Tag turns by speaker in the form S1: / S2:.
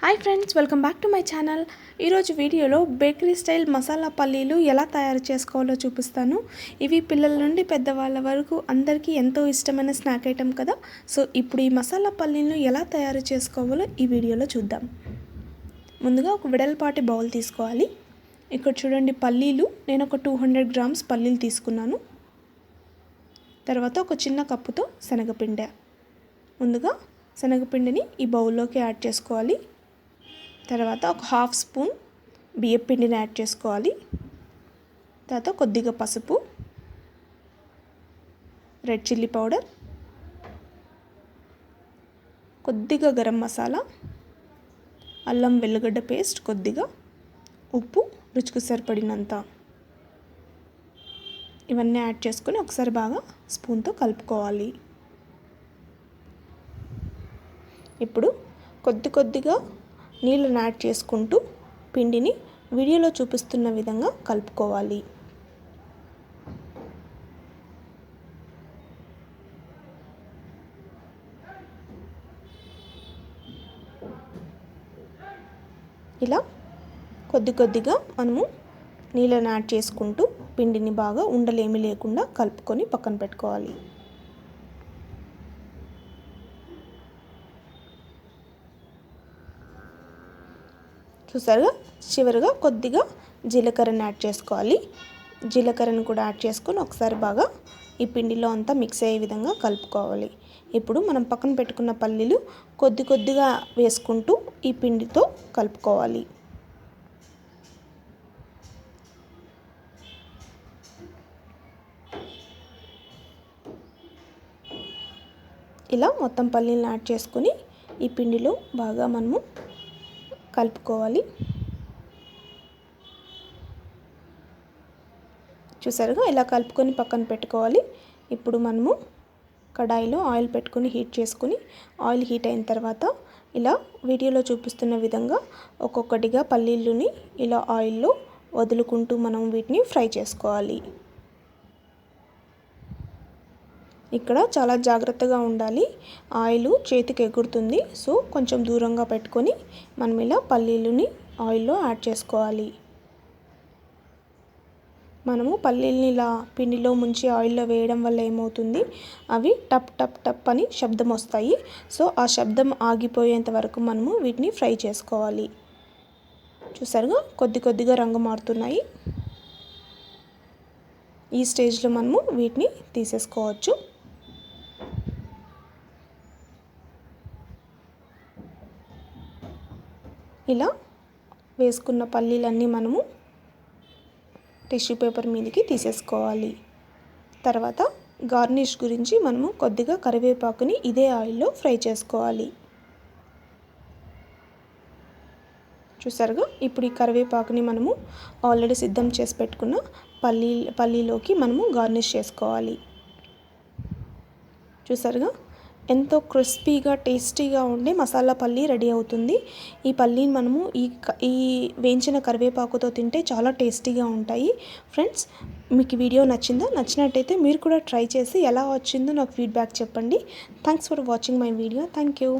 S1: Hi friends welcome back to my channel. ఈరోజు వీడియోలో bakery style masala పల్లీలు ఎలా తయారు చేసుకోవాలో చూపిస్తాను. ఇవి పిల్లల నుండి పెద్దవాళ్ళ వరకు అందరికీ ఎంతో ఇష్టమైన స్నాక్ ఐటెం కదా. సో ఇప్పుడు ఈ మసాలా పల్లీలను ఎలా తయారు చేసుకోవాలో ఈ వీడియోలో చూద్దాం. ముందుగా ఒక విడలపాటి బౌల్ తీసుకోవాలి. ఇక్కడ చూడండి పల్లీలు. నేను ఒక టూ హండ్రెడ్ గ్రామ్స్ పల్లీలు తీసుకున్నాను. తర్వాత ఒక చిన్న కప్పుతో శనగపిండ. ముందుగా శనగపిండిని ఈ బౌల్లోకి యాడ్ చేసుకోవాలి. తర్వాత ఒక హాఫ్ స్పూన్ బియ్యం పిండిని యాడ్ చేసుకోవాలి. తర్వాత కొద్దిగా పసుపు రెడ్ చిల్లీ పౌడర్ కొద్దిగా గరం మసాలా అల్లం వెల్లుగడ్డ పేస్ట్ కొద్దిగా ఉప్పు రుచికి సరిపడినంత. ఇవన్నీ యాడ్ చేసుకొని ఒకసారి బాగా స్పూన్తో కలుపుకోవాలి. ఇప్పుడు కొద్ది కొద్దిగా నీళ్ళను యాడ్ చేసుకుంటూ పిండిని వీడియోలో చూపిస్తున్న విధంగా కలుపుకోవాలి. ఇలా కొద్ది కొద్దిగా మనము నీళ్ళని యాడ్ చేసుకుంటూ పిండిని బాగా ఉండలేమి లేకుండా కలుపుకొని పక్కన పెట్టుకోవాలి. చూసారుగా? చివరిగా కొద్దిగా జీలకర్రని యాడ్ చేసుకోవాలి. జీలకర్రను కూడా యాడ్ చేసుకొని ఒకసారి బాగా ఈ పిండిలో అంతా మిక్స్ అయ్యే విధంగా కలుపుకోవాలి. ఇప్పుడు మనం పక్కన పెట్టుకున్న పల్లీలు కొద్ది కొద్దిగా వేసుకుంటూ ఈ పిండితో కలుపుకోవాలి. ఇలా మొత్తం పల్లీలను యాడ్ చేసుకొని ఈ పిండిలో బాగా మనము కలుపుకోవాలి. చూసారుగా? ఇలా కలుపుకొని పక్కన పెట్టుకోవాలి. ఇప్పుడు మనము కడాయిలో ఆయిల్ పెట్టుకొని హీట్ చేసుకొని ఆయిల్ హీట్ అయిన తర్వాత ఇలా వీడియోలో చూపిస్తున్న విధంగా ఒక్కొక్కటిగా పల్లీలుని ఇలా ఆయిల్లో వదులుకుంటూ మనం వీటిని ఫ్రై చేసుకోవాలి. ఇక్కడ చాలా జాగ్రత్తగా ఉండాలి. ఆయిల్ చేతికి ఎగురుతుంది. సో కొంచెం దూరంగా పెట్టుకొని మనం ఇలా పల్లీలని ఆయిల్లో యాడ్ చేసుకోవాలి. మనము పల్లీలని ఇలా పిండిలో ముంచి ఆయిల్లో వేయడం వల్ల ఏమవుతుంది? అవి టప్ టప్ టప్ అని శబ్దం వస్తాయి. సో ఆ శబ్దం ఆగిపోయేంత వరకు మనము వీటిని ఫ్రై చేసుకోవాలి. చూసారుగా? కొద్ది కొద్దిగా రంగు మారుతున్నాయి. ఈ స్టేజ్లో మనము వీటిని తీసేసుకోవచ్చు. ఇలా వేసుకున్న పల్లీలన్నీ మనము టిష్యూ పేపర్ మీదకి తీసేసుకోవాలి. తర్వాత గార్నిష్ గురించి మనము కొద్దిగా కరివేపాకుని ఇదే ఆయిల్లో ఫ్రై చేసుకోవాలి. చూసారుగా? ఇప్పుడు ఈ కరివేపాకుని మనము ఆల్రెడీ సిద్ధం చేసి పెట్టుకున్న పల్లీ పల్లీలోకి మనము గార్నిష్ చేసుకోవాలి. చూసారుగా? ఎంతో క్రిస్పీగా టేస్టీగా ఉండే మసాలా పల్లి రెడీ అవుతుంది. ఈ పల్లీని మనము ఈ ఈ వేయించిన కరివేపాకుతో తింటే చాలా టేస్టీగా ఉంటాయి. ఫ్రెండ్స్ మీకు వీడియో నచ్చిందా? నచ్చినట్టయితే మీరు కూడా ట్రై చేసి ఎలా వచ్చిందో నాకు ఫీడ్బ్యాక్ చెప్పండి. Thanks for watching my video. Thank you